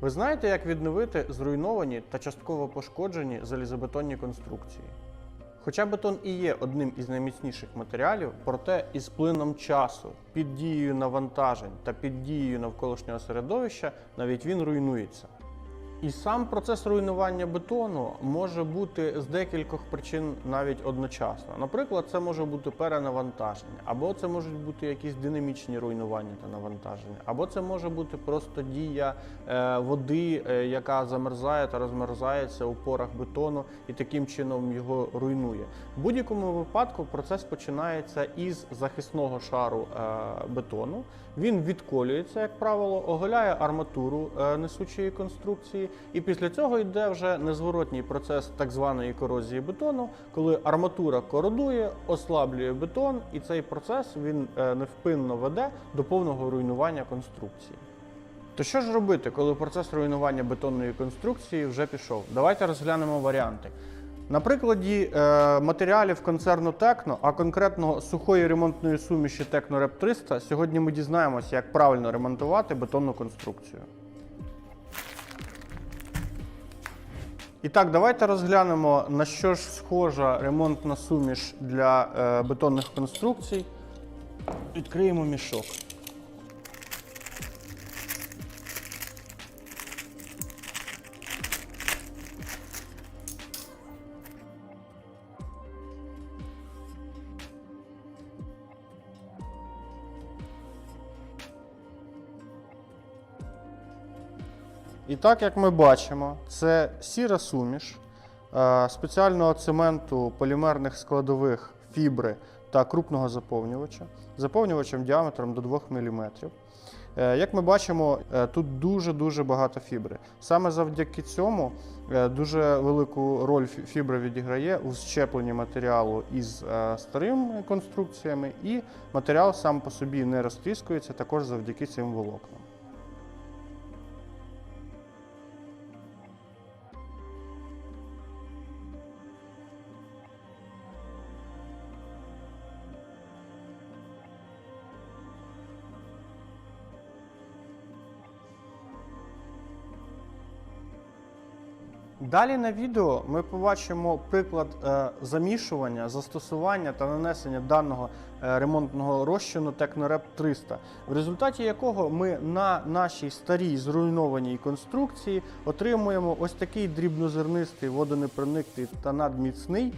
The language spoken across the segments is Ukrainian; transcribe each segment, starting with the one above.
Ви знаєте, як відновити зруйновані та частково пошкоджені залізобетонні конструкції? Хоча бетон і є одним із найміцніших матеріалів, проте із плином часу, під дією навантажень та під дією навколишнього середовища навіть він руйнується. І сам процес руйнування бетону може бути з декількох причин навіть одночасно. Наприклад, це може бути перенавантаження, або це можуть бути якісь динамічні руйнування та навантаження, або це може бути просто дія е, води, е, яка замерзає та розмерзається у порах бетону і таким чином його руйнує. В будь-якому випадку процес починається із захисного шару е, бетону. Він відколюється, як правило, оголяє арматуру несучої конструкції, і після цього йде вже незворотній процес так званої корозії бетону, коли арматура кородує, ослаблює бетон, і цей процес він е, невпинно веде до повного руйнування конструкції. То що ж робити, коли процес руйнування бетонної конструкції вже пішов? Давайте розглянемо варіанти. На прикладі е, матеріалів концерну Текно, а конкретно сухої ремонтної суміші Техно Rep 300, сьогодні ми дізнаємося, як правильно ремонтувати бетонну конструкцію. І так, давайте розглянемо, на що ж схожа ремонтна суміш для е, бетонних конструкцій. Відкриємо мішок. І так, як ми бачимо, це сіра суміш е, спеціального цементу полімерних складових фібри та крупного заповнювача, заповнювачем діаметром до 2 мм. Е, Як ми бачимо, е, тут дуже-дуже багато фібри. Саме завдяки цьому дуже велику роль фібра відіграє у щепленні матеріалу із старими конструкціями, і матеріал сам по собі не розтріскується також завдяки цим волокнам. Далі на відео ми побачимо приклад е, замішування, застосування та нанесення даного е, ремонтного розчину Technorep 300, в результаті якого ми на нашій старій зруйнованій конструкції отримуємо ось такий дрібнозернистий, водонепрониктий та надміцний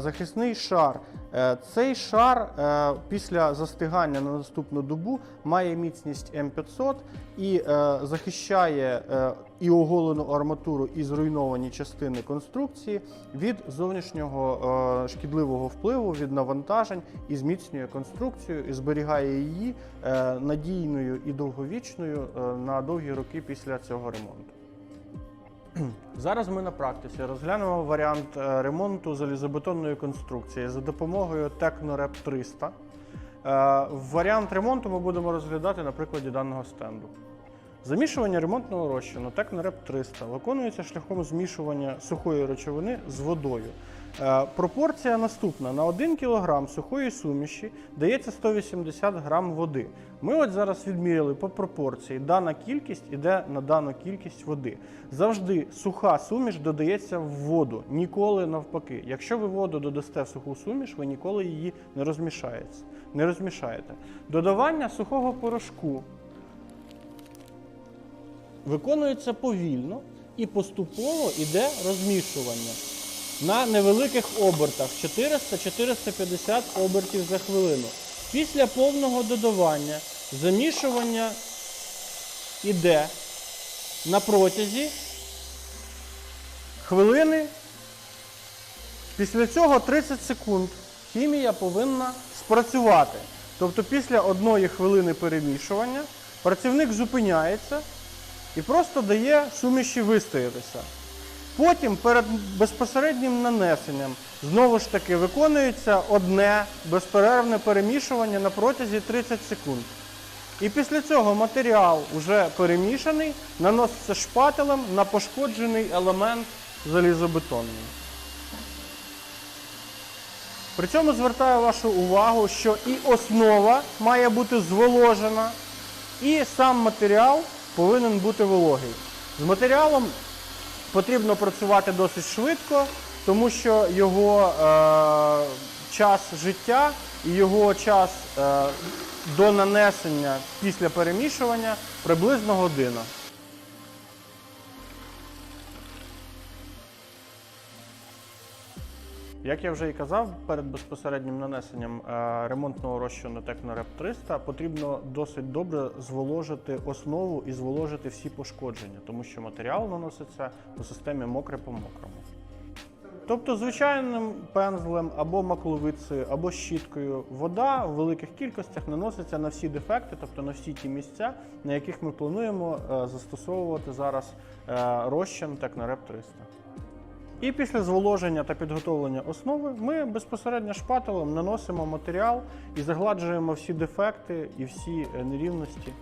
захисний шар. Е, Цей шар е, після застигання на наступну добу має міцність М500 і е, захищає е, і оголену арматуру, і зруйновані частини конструкції від зовнішнього е, шкідливого впливу, від навантажень і зміцнює конструкцію і зберігає її е, надійною і довговічною е, на довгі роки після цього ремонту. Зараз ми на практиці розглянемо варіант е, ремонту залізобетонної конструкції за допомогою Technorep 300. Е, Варіант ремонту ми будемо розглядати на прикладі даного стенду. Замішування ремонтного розчину Technorep 300 виконується шляхом змішування сухої речовини з водою. Е, Пропорція наступна: на 1 кг сухої суміші дається 180 г води. Ми от зараз відміряли по пропорції. Дана кількість іде на дану кількість води. Завжди суха суміш додається в воду, ніколи навпаки. Якщо ви воду додасте в суху суміш, ви ніколи її не розмішаєте. Не розмішаєте. Додавання сухого порошку виконується повільно і поступово йде розмішування на невеликих обертах 400-450 обертів за хвилину. Після повного додавання замішування йде на протязі хвилини. Після цього 30 секунд хімія повинна спрацювати. Тобто після одної хвилини перемішування працівник зупиняється і просто дає суміші вистоятися. Потім перед безпосереднім нанесенням знову ж таки виконується одне безперервне перемішування на протязі 30 секунд. І після цього матеріал вже перемішаний, наноситься шпателем на пошкоджений елемент залізобетонний. При цьому звертаю вашу увагу, що і основа має бути зволожена, і сам матеріал повинен бути вологий. З матеріалом потрібно працювати досить швидко, тому що його е, час життя і його час е, до нанесення після перемішування приблизно година. Як я вже і казав, перед безпосереднім нанесенням е, ремонтного розчину Технореп 300 потрібно досить добре зволожити основу і зволожити всі пошкодження, тому що матеріал наноситься у системі мокре по мокрому. Тобто звичайним пензлем або макловицею, або щіткою вода в великих кількостях наноситься на всі дефекти, тобто на всі ті місця, на яких ми плануємо е, застосовувати зараз е, розчин Технореп 300. І після зволоження та підготовлення основи ми безпосередньо шпателем наносимо матеріал і загладжуємо всі дефекти і всі е, нерівності.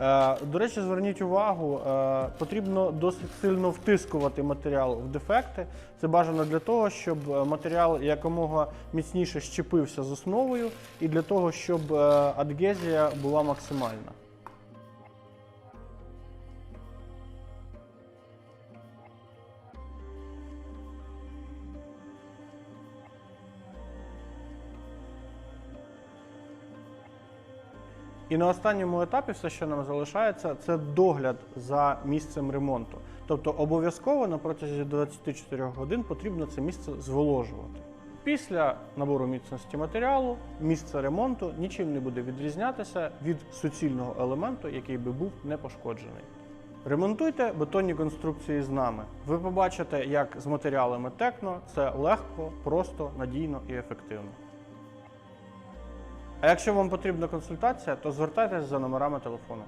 Е, До речі, зверніть увагу, е, потрібно досить сильно втискувати матеріал в дефекти. Це бажано для того, щоб матеріал якомога міцніше щепився з основою, і для того, щоб адгезія була максимальна. І на останньому етапі все, що нам залишається, це догляд за місцем ремонту. Тобто обов'язково на протязі 24 годин потрібно це місце зволожувати. Після набору міцності матеріалу місце ремонту нічим не буде відрізнятися від суцільного елементу, який би був не пошкоджений. Ремонтуйте бетонні конструкції з нами. Ви побачите, як з матеріалами Текно це легко, просто, надійно і ефективно. А якщо вам потрібна консультація, то звертайтеся за номерами телефону.